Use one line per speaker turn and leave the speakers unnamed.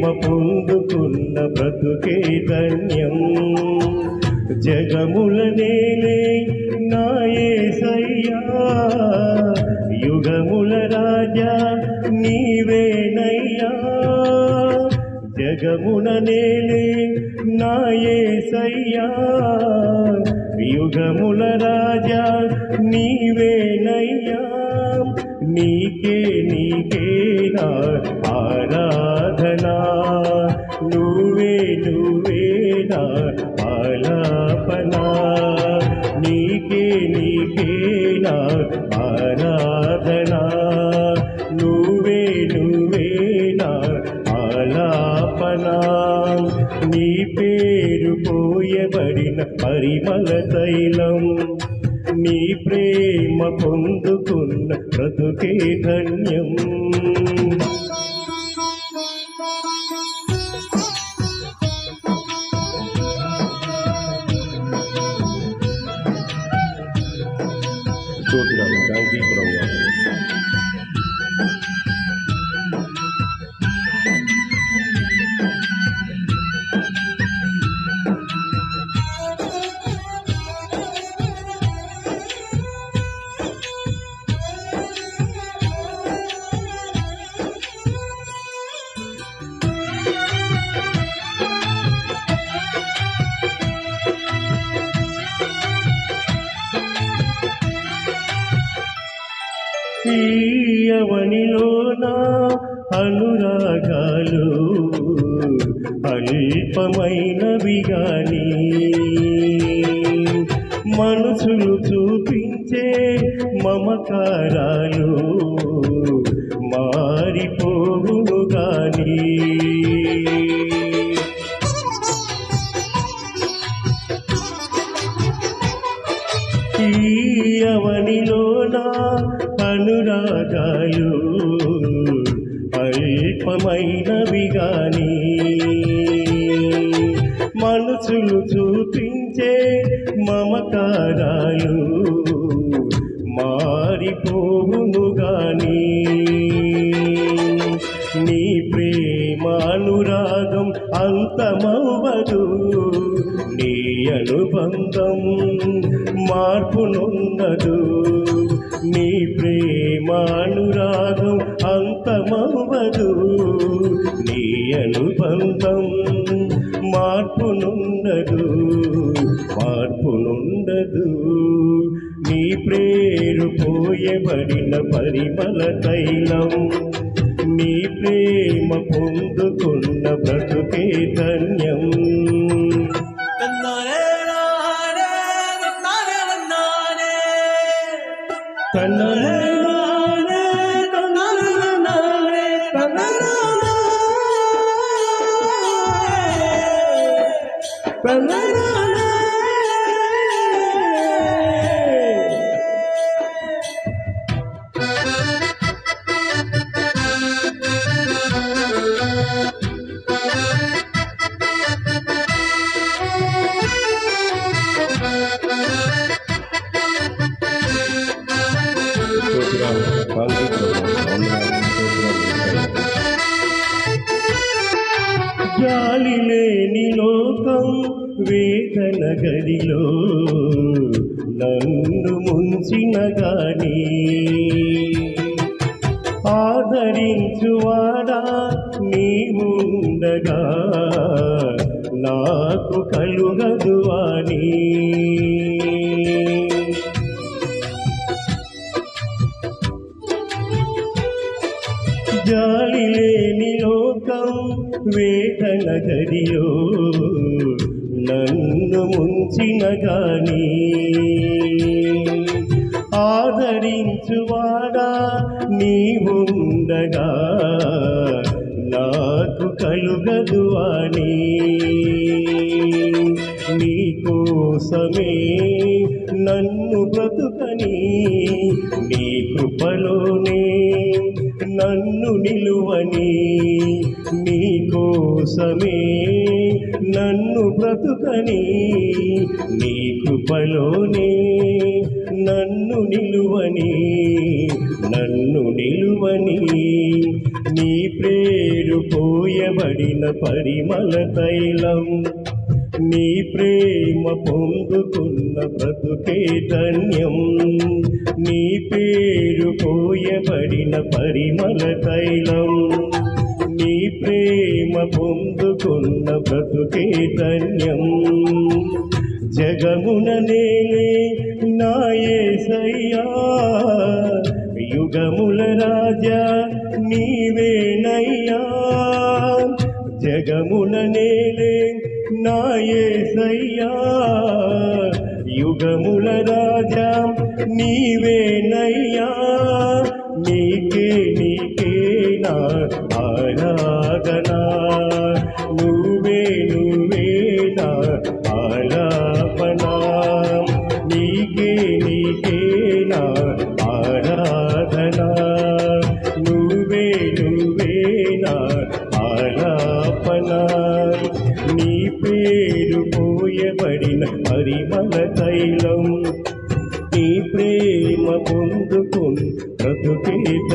ప్రేమ పొందుకున్న బ్రతుకే ధన్యం. జగముల నేనే నాయే సయ్యా. యుగముల రాజా నీవేనయ్యా. జగమున నేనే నాయే సయ్యా. యుగముల రాజా నీవేనయ్యా. నీకే పొందుకున్న బ్రతుకే ధన్యం స్తోత్రం థ్యాంక్ యూ తీయవనిలోన అనురాగాలు అల్పమైనవిగాని మనసులు చూపించే మమకారాలు మారిపోవును గాని తీయవనిలోన అనురాగాలు అల్పమైనవి కానీ మనసులు చూపించే మమకారాలు మారిపోవును గాని నీ ప్రేమ అనురాగం అంతమవ్వదు నీ అనుబంధం మార్పునున్నదు నీ ప్రేమానురాగం అంతమవ్వదు. నీ అనుబంధం మార్పునుండదు. మార్పునుండదు. నీ ప్రేరు పోయబడిన పరిమళ తైలం. నీ ప్రేమ పొందుకున్న బ్రతుకే ధన్యం. జాలి లేని లోకం వేదన గదిలో నన్ను ముంచిన గాని. ఆదరించువాడా నీవుండగా నాకు కలుగదు అని జాలి లేని లోకం వేదన గదిలో నన్ను ముంచిన గాని. ఆదరించువాడా నీవుండగా నాకు కలుగదు అని. నీకోసమే నన్ను బ్రతుకని నీ కృపలోనే నన్ను నిలువని నీ కోసమే. నన్ను బ్రతుకని నీ కృపలోనే. నన్ను నిలువని నన్ను నిలువని నీ పేరు పోయబడిన పరిమళ తైలం. నీ ప్రేమ పొందుకున్న బ్రతుకే ధన్యం. నీ పేరు పోయబడిన పరిమళ తైలం. నీ ప్రేమ పొందుకున్న బ్రతుకే ధన్యం. జగమున నేనే నాయసయ్యా యుగముల రాజా నీవేనయ్యా. జగమున నేనే నాయసయ్యా యుగముల రాజా నీవేనయ్యా నీకే నీకే నా ఆరాధనా. నువ్వే నువ్వే నా ఆలాపనా నీకే నీకే నా ఆరాధనా. నువ్వే నువ్వే నా